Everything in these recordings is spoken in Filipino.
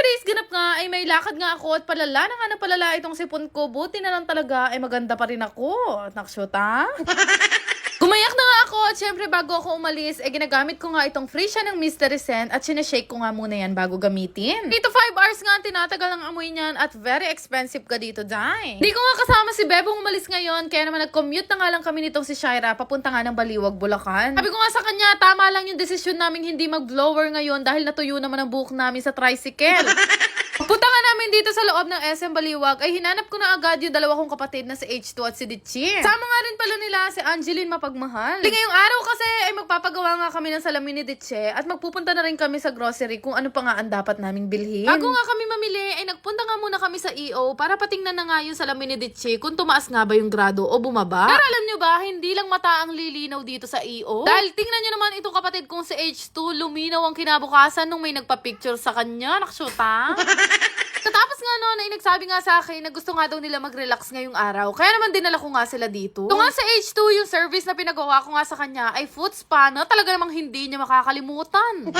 today's ganap nga ay may lakad nga ako at palala na nga na palala itong sipon ko. Buti na lang talaga ay maganda pa rin ako. Naksyota? Gumayak na nga ako at syempre bago ako umalis, eh ginagamit ko nga itong free siya ng Mystery Scent at sinashake ko nga muna yan bago gamitin. Dito 5 hours nga ang tinatagal ang amoy niyan at very expensive ka dito, Dai. Di ko nga kasama si Bebong umalis ngayon kaya naman nag-commute na nga lang kami nitong si Shaira papunta nga ng Baliwag, Bulacan. Sabi ko nga sa kanya, tama lang yung desisyon namin hindi mag-blower ngayon dahil natuyo naman ang buhok namin sa tricycle. Punta nga namin dito sa loob ng SM Baliwag ay hinanap ko na agad yung dalawa kong kapatid na si H2 at si Ditchin. Sama nga rin pala nila si Angeline Mapagmahal. Di ngayong araw kasi ay magpapagawa nga kami ng salamin ni Ditche at magpupunta na rin kami sa grocery kung ano pa nga ang dapat naming bilhin. Bago nga kami mamili ay nagpunta nga muna kami sa EO para patingnan na nga yung salamin ni Ditche kung tumaas nga ba yung grado o bumaba. Pero alam nyo ba, hindi lang mata ang lilinaw dito sa EO. Dahil tingnan nyo naman itong kapatid kong si H2, luminaw ang kinabukasan nung may nagpa-picture sa kanya. Naksyota. Katapos nga noon ay nagsabi nga sa akin na gusto nga daw nila mag-relax ngayong araw. Kaya naman dinala ko nga sila dito. Ito nga sa H2, yung service na pinagawa ko nga sa kanya ay foot spa na talaga namang hindi niya makakalimutan.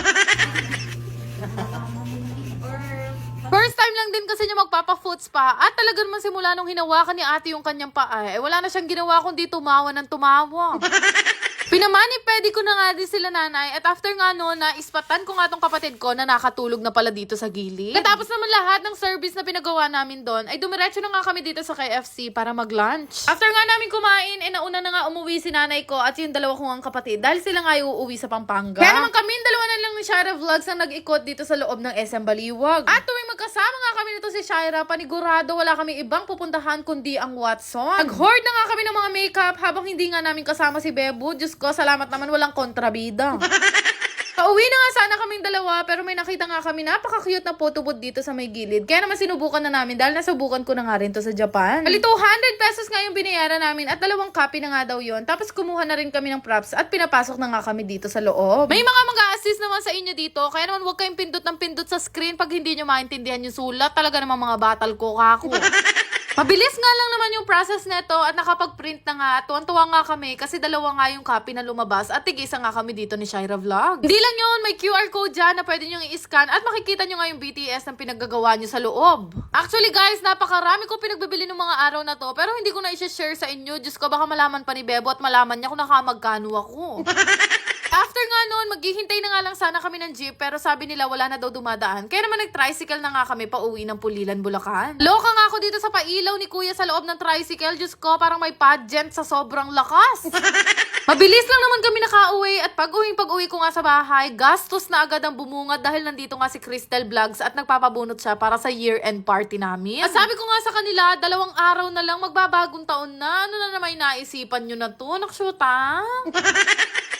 First time lang din kasi niya magpapa-foot spa at talaga naman simula nung hinawakan ni ate yung kanyang paa, eh wala na siyang ginawa kundi tumawa ng tumawa. Pinamani pedi ko na nga din sila nanay at after nga noon na ispatan ko nga tong kapatid ko na nakatulog na pala dito sa gilid. Katapos naman lahat ng service na pinagawa namin doon ay dumiretso na nga kami dito sa KFC para mag-lunch. After nga namin kumain, eh nauna na nga umuwi si nanay ko at yung dalawa kong ang kapatid dahil sila nga yung uuwi sa Pampanga. Kaya naman kami dalawa na lang ni Shara Vlogs ang nag-ikot dito sa loob ng SM Baliwag. At tuwing magkasama nga kami nito si Shira, panigurado wala kami ibang pupuntahan kundi ang Watson. Nag-hoard na nga kami ng mga makeup habang hindi nga namin kasama si Bebo. Diyos ko, salamat naman walang kontrabida. Pauwi na nga sana kaming dalawa pero may nakita nga kami napaka-cute na photobooth dito sa may gilid. Kaya naman sinubukan na namin dahil nasubukan ko na nga rin to sa Japan. Bali 200 pesos nga yung binayaran namin at dalawang copy na nga daw yon. Tapos kumuha na rin kami ng props at pinapasok na nga kami dito sa loob. May mga mag-assist naman sa inyo dito kaya naman huwag kayong pindot ng pindot sa screen pag hindi nyo maintindihan yung sulat. Talaga naman mga batal ko kako. Mabilis nga lang naman yung process neto at nakapag-print na nga. Tuwan-tuwa nga kami kasi dalawa nga yung copy na lumabas at tig-isa nga kami dito ni Shira Vlog. Hindi lang yun, may QR code dyan na pwede nyo i-scan at makikita nyo nga yung BTS ng pinaggagawa nyo sa loob. Actually guys, napakarami ko pinagbibili ng mga araw na to pero hindi ko na i-share sa inyo. Diyos ko, baka malaman pa ni Bebo at malaman niya kung nakamagkano ako. After nga noon, maghihintay nga lang sana kami ng jeep pero sabi nila wala na daw dumadaan. Kaya naman nag-tricycle na nga kami pa uwi ng Pulilan, Bulacan. Loka nga ako dito sa pailaw ni kuya sa loob ng tricycle. Diyos ko, parang may pageant sa sobrang lakas. Mabilis lang naman kami nakauwi at pag uwing pag uwi ko nga sa bahay, gastos na agad ang bumungad dahil nandito nga si Crystal Vlogs at nagpapabunot siya para sa year-end party namin. At sabi ko nga sa kanila, dalawang araw na lang magbabagong taon na. Ano na naman naisipan nyo na to? Naksyuta?